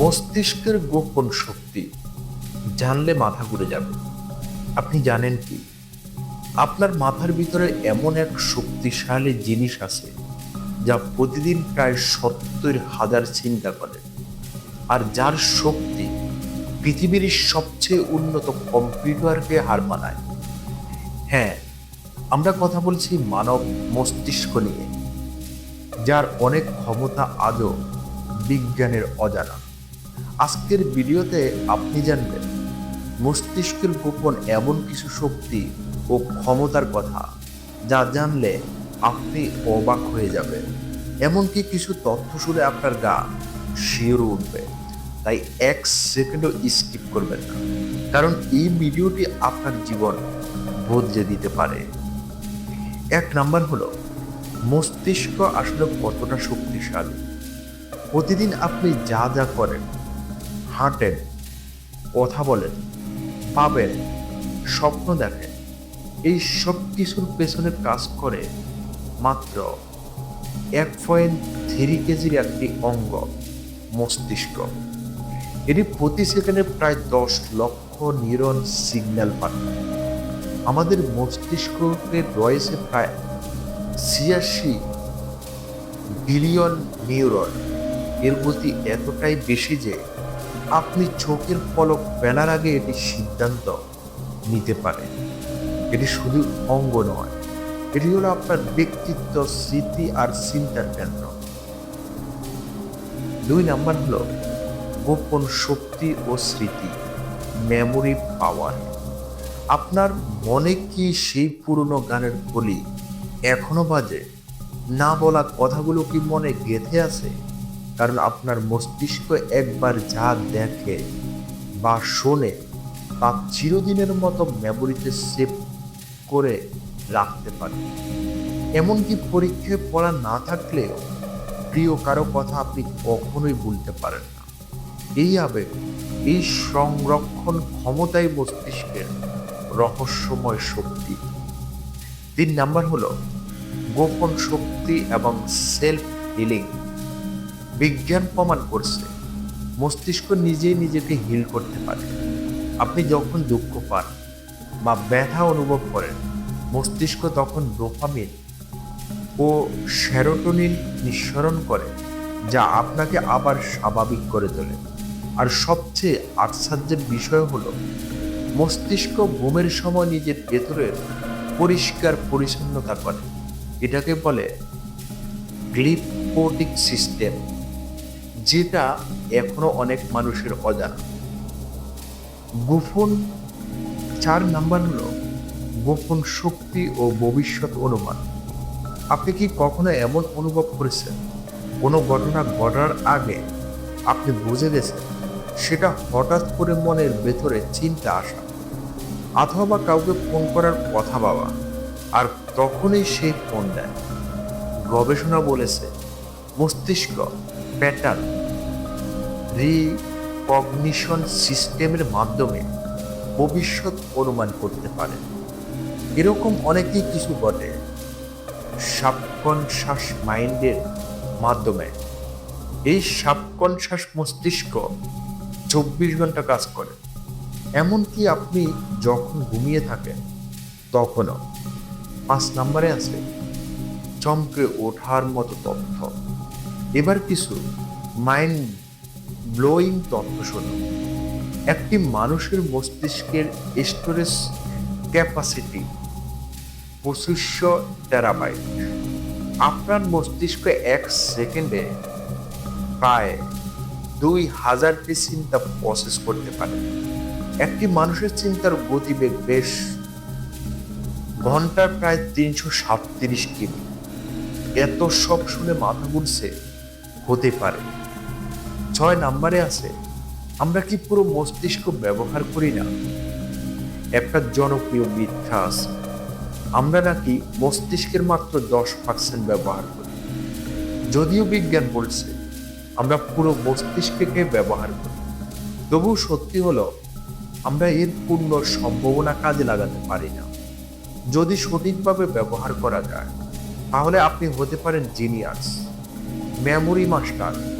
মস্তিষ্কের গোপন শক্তি জানলে মাথা ঘুরে যাবে। আপনি জানেন কি? আপনার মাথার ভিতরে এমন এক শক্তিশালী জিনিস আছে যা প্রতিদিন প্রায় সত্তর হাজার চিন্তা করে আর যার শক্তি পৃথিবীর সবচেয়ে উন্নত কম্পিউটারকে হার মানায়। হ্যাঁ আমরা কথা বলছি মানব মস্তিষ্ক নিয়ে, যার অনেক ক্ষমতা আজও বিজ্ঞানের অজানা। আজকের ভিডিওতে আপনি জানবেন, মস্তিষ্কের গোপন এমন কিছু শক্তি ও ক্ষমতার কথা যা জানলে আপনি অবাক হয়ে যাবেন। এমনকি কিছু তথ্য শুনে আপনার গা শিওর উঠবে। তাই এক সেকেন্ডও স্কিপ করবেন না। কারণ এই ভিডিওটি আপনার জীবন বদলে দিতে পারে। এক নাম্বার হলো, মস্তিষ্ক আসলে কতটা শক্তিশালী? প্রতিদিন আপনি যা যা করেন হাঁটেন, কথা বলেন, পাবেন, স্বপ্ন দেখেন। এই সব কিছুর পেছনে কাজ করে মাত্র এক পয়েন্ট থ্রি কেজির একটি অঙ্গ মস্তিষ্ক। এটি প্রতি সেকেন্ডে প্রায় দশ লক্ষ নিউরন সিগন্যাল পাঠায় আমাদের মস্তিষ্কে রয়েছে প্রায় ছিয়াশি বিলিয়ন নিউরন। এর গতি এতটাই বেশি যে আপনি চোখের পলক ফেলার আগে এটি সিদ্ধান্ত নিতে পারেন। এটি শুধু অঙ্গ নয়, এটি হলো আপনার ব্যক্তিত্ব, স্মৃতি আর চিন্তার কেন্দ্র। দুই নাম্বার হলো গোপন শক্তি ও স্মৃতি মেমোরি পাওয়ার আপনার মনে কি সেই পুরনো গানের কলি এখনও বাজে? না বলা কথাগুলো কি মনে গেঁথে আছে? কারণ আপনার মস্তিষ্ক একবার যা দেখে বা শোনে, তা চিরদিনের মতো মেমোরিতে সেভ করে রাখতে পারে। এমনকি পরীক্ষায় পড়া না থাকলেও প্রিয় কারও কথা আপনি কখনোই ভুলতে পারেন না। এই আবেগ, এই সংরক্ষণ ক্ষমতাই মস্তিষ্কের রহস্যময় শক্তি। তিন নাম্বার হলো, গোপন শক্তি এবং সেলফ হিলিং বিজ্ঞান প্রমাণ করছে, মস্তিষ্ক নিজেই নিজেকে হিল করতে পারে। আপনি যখন দুঃখ পান বা ব্যথা অনুভব করেন, মস্তিষ্ক তখন ডোপামিন ও সেরোটোনিন নিঃসরণ করে, যা আপনাকে আবার স্বাভাবিক করে তোলে। আর সবচেয়ে আশ্চর্যের বিষয় হলো, মস্তিষ্ক ঘুমের সময় নিজের ভেতরের পরিষ্কার পরিচ্ছন্নতা করে। এটাকে বলে গ্লিপোটিক সিস্টেম। যেটা এখনও অনেক মানুষের অজানা। গোপন চার নাম্বার হলো গোপন শক্তি ও ভবিষ্যৎ অনুমান। আপনি কি কখনো এমন অনুভব করেছেন? কোনো ঘটনা ঘটার আগে আপনি বুঝে গেছেন, সেটা হঠাৎ করে মনের ভেতরে চিন্তা আসা। অথবা কাউকে ফোন করার কথা বাবা আর তখনই সেই ফোন দেয়। গবেষণা বলেছে, মস্তিষ্ক প্যাটার্ন রিকগনিশন সিস্টেমের মাধ্যমে ভবিষ্যৎ অনুমান করতে পারেন এরকম অনেকেই কিছু ঘটে সাবকনশাস মাইন্ডের মাধ্যমে। এই সাবকনশাস মস্তিষ্ক চব্বিশ ঘণ্টা কাজ করে। এমনকি আপনি যখন ঘুমিয়ে থাকেন, তখনও। পাঁচ নম্বরে আছে, চমকে ওঠার মতো তথ্য। এবার কিছু মাইন্ড ব্লোয়িং তথ্য শুনুন একটি মানুষের মস্তিষ্কের স্টোরেজ ক্যাপাসিটি পঁচিশশো টেরাবাইট। আপনার মস্তিষ্ক এক সেকেন্ডে প্রায় দুই হাজারটি চিন্তা প্রসেস করতে পারে। একটি মানুষের চিন্তার গতিবেগ বেশ ঘণ্টার প্রায় তিনশো সাতত্রিশ কিমি। এত সব শুনে মাথা ঘুরছে, হতে পারে। ছয় নাম্বারে আছে। আমরা কি পুরো মস্তিষ্ক ব্যবহার করি না? একটা জনপ্রিয় মিথ্যা আছে। আমরা নাকি মস্তিষ্কের মাত্র দশ পার্সেন্ট ব্যবহার করি। যদিও বিজ্ঞান বলছে, আমরা পুরো মস্তিষ্ককে ব্যবহার করি। তবু সত্যি হলো, আমরা এর পূর্ণ সম্ভাবনা কাজে লাগাতে পারি না। যদি সঠিকভাবে ব্যবহার করা যায়, তাহলে আপনি হতে পারেন জিনিয়াস মেমোরি মাস্টার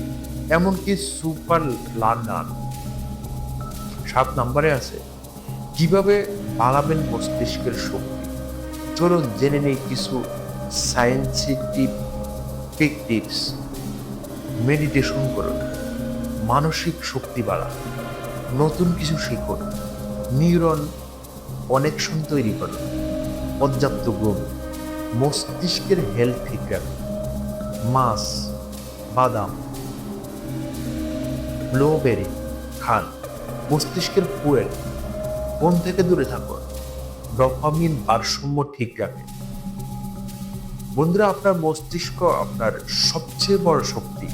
এমনকি সুপার লার্নার সাত নম্বরে আছে। কীভাবে বাড়াবেন মস্তিষ্কের শক্তি? চলুন জেনে নেই কিছু সায়েন্সিটিভ টিপস মেডিটেশন করুন, মানসিক শক্তি বাড়ান, নতুন কিছু শিখুন, নিউরন কানেকশন তৈরি করুন, পর্যাপ্ত ঘুম, মস্তিষ্কের হেলথ ঠিক রাখুন, মাছ, বাদাম ব্লোবেরি খান মস্তিষ্কের ফুয়েল ফোন থেকে দূরে থাকুন ডপামিন ভারসাম্য ঠিক রাখে। বন্ধুরা, আপনার মস্তিষ্ক আপনার সবচেয়ে বড় শক্তি।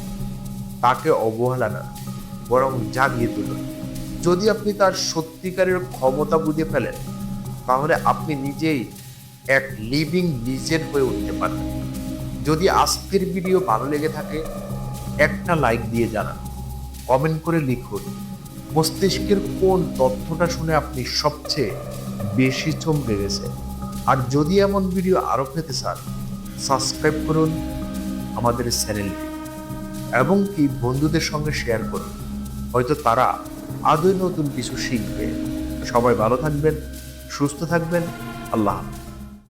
তাকে অবহেলা না, বরং জাগিয়ে তুলুন যদি আপনি তার সত্যিকারের ক্ষমতা বুঝে ফেলেন, তাহলে আপনি নিজেই এক লিভিং লিজেন্ড হয়ে উঠতে পারেন যদি আজকের ভিডিও ভালো লেগে থাকে, একটা লাইক দিয়ে জানান। কমেন্ট করে লিখুন। মস্তিষ্কের কোন তথ্যটা শুনে আপনি সবচেয়ে বেশি চমকে গেছে আর যদি এমন ভিডিও আরও পেতে চান, সাবস্ক্রাইব করুন আমাদের চ্যানেলটি এবং কি বন্ধুদের সঙ্গে শেয়ার করুন। হয়তো তারা আদৌ নতুন কিছু শিখবে। সবাই ভালো থাকবেন, সুস্থ থাকবেন। আল্লাহ হাফেজ।